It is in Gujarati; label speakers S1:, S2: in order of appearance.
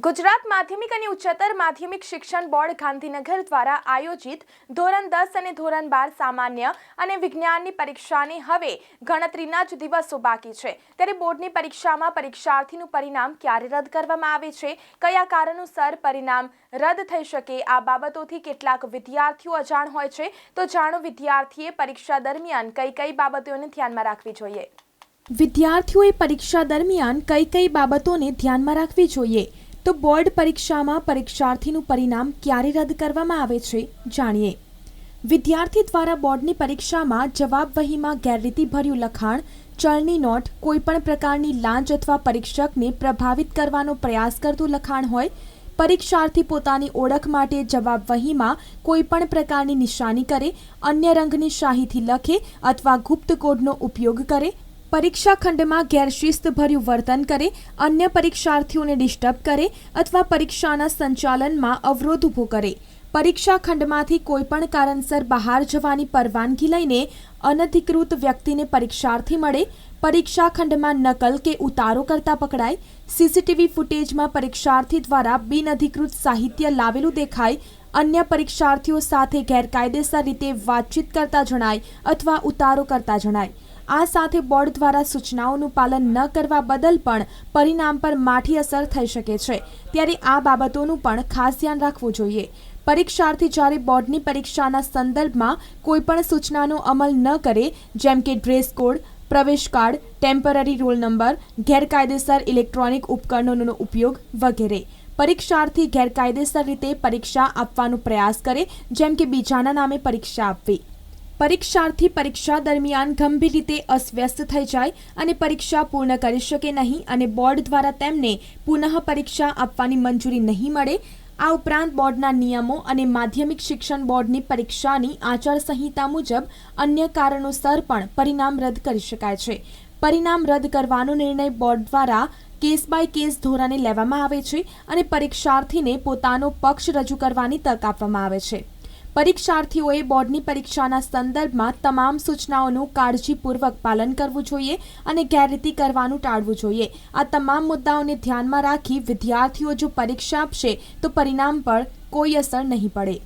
S1: ગુજરાત માધ્યમિક અને ઉચ્ચતર માધ્યમિક શિક્ષણ બોર્ડ ગાંધીનગર દ્વારા આયોજિત ધોરણ દસ અને ધોરણ બાર સામાન્ય અને વિજ્ઞાનની પરીક્ષાની હવે ગણતરીના જ દિવસો બાકી છે ત્યારે બોર્ડની પરીક્ષામાં પરીક્ષાર્થીનું પરિણામ ક્યારે રદ કરવામાં આવે છે કયા કારણોસર પરિણામ રદ થઈ શકે આ બાબતોથી કેટલાક વિદ્યાર્થીઓ અજાણ હોય છે તો જાણો વિદ્યાર્થીએ પરીક્ષા દરમિયાન કઈ કઈ બાબતોને ધ્યાનમાં રાખવી જોઈએ
S2: વિદ્યાર્થીઓએ પરીક્ષા દરમિયાન કઈ કઈ બાબતોને ધ્યાનમાં રાખવી જોઈએ તો બોર્ડ પરીક્ષામાં પરીક્ષાર્થીનું પરિણામ ક્યારે રદ કરવામાં આવે છે જાણીએ વિદ્યાર્થી દ્વારા બોર્ડની પરીક્ષામાં જવાબ વહીમાં ગેરરીતિભર્યું લખાણ ચલની નોટ કોઈપણ પ્રકારની લાંચ અથવા પરીક્ષકને પ્રભાવિત કરવાનો પ્રયાસ કરતું લખાણ હોય પરીક્ષાર્થી પોતાની ઓળખ માટે જવાબ વહીમાં કોઈપણ પ્રકારની નિશાની કરે અન્ય રંગની શાહીથી લખે અથવા ગુપ્ત કોડનો ઉપયોગ કરે પરીક્ષા ખંડમાં ગેરશિસ્તભર્યું વર્તન કરે અન્ય પરીક્ષાર્થીઓને ડિસ્ટર્બ કરે અથવા પરીક્ષાના સંચાલનમાં અવરોધ ઊભો કરે પરીક્ષા ખંડમાંથી કોઈપણ કારણસર બહાર જવાની પરવાનગી લઈને અનધિકૃત વ્યક્તિને પરીક્ષાર્થી મળે પરીક્ષા ખંડમાં નકલ કે ઉતારો કરતા પકડાય સીસીટીવી ફૂટેજમાં પરીક્ષાર્થી દ્વારા બિનઅધિકૃત સાહિત્ય લાવેલું દેખાય અન્ય પરીક્ષાર્થીઓ સાથે ગેરકાયદેસર રીતે વાતચીત કરતા જણાય અથવા ઉતારો કરતા જણાય આ સાથે બોર્ડ દ્વારા સૂચનાઓનું પાલન ન કરવા બદલ પણ પરિણામ પર માઠી અસર થઈ શકે છે ત્યારે આ બાબતોનું પણ ખાસ ધ્યાન રાખવું જોઈએ પરીક્ષાર્થી જ્યારે બોર્ડની પરીક્ષાના સંદર્ભમાં કોઈપણ સૂચનાનો અમલ ન કરે જેમ કે ડ્રેસ કોડ પ્રવેશ કાર્ડ ટેમ્પરરી રોલ નંબર ગેરકાયદેસર ઇલેક્ટ્રોનિક ઉપકરણોનો ઉપયોગ વગેરે પરીક્ષાર્થી ગેરકાયદેસર રીતે પરીક્ષા આપવાનો પ્રયાસ કરે જેમ કે બીજાના નામે પરીક્ષા આપવી પરીક્ષાર્થી પરીક્ષા દરમિયાન ગંભીર રીતે અસ્વ્યસ્ત થઈ જાય અને પરીક્ષા પૂર્ણ કરી શકે નહીં અને બોર્ડ દ્વારા તેમને પુનઃ પરીક્ષા આપવાની મંજૂરી નહીં મળે આ ઉપરાંત બોર્ડના નિયમો અને માધ્યમિક શિક્ષણ બોર્ડની પરીક્ષાની આચારસંહિતા મુજબ અન્ય કારણોસર પણ પરિણામ રદ કરી શકાય છે પરિણામ રદ કરવાનો નિર્ણય બોર્ડ દ્વારા કેસ બાય કેસ ધોરણે લેવામાં આવે છે અને પરીક્ષાર્થીને પોતાનો પક્ષ રજૂ કરવાની તક આપવામાં આવે છે પરીક્ષાર્થીઓએ બોર્ડની પરીક્ષાના સંદર્ભમાં તમામ સૂચનાઓનું કાળજીપૂર્વક પાલન કરવું જોઈએ અને ગેરરીતિ કરવાનું ટાળવું જોઈએ આ તમામ મુદ્દાઓને ધ્યાનમાં રાખી વિદ્યાર્થીઓ જો પરીક્ષા આપશે તો પરિણામ પર કોઈ અસર નહીં પડે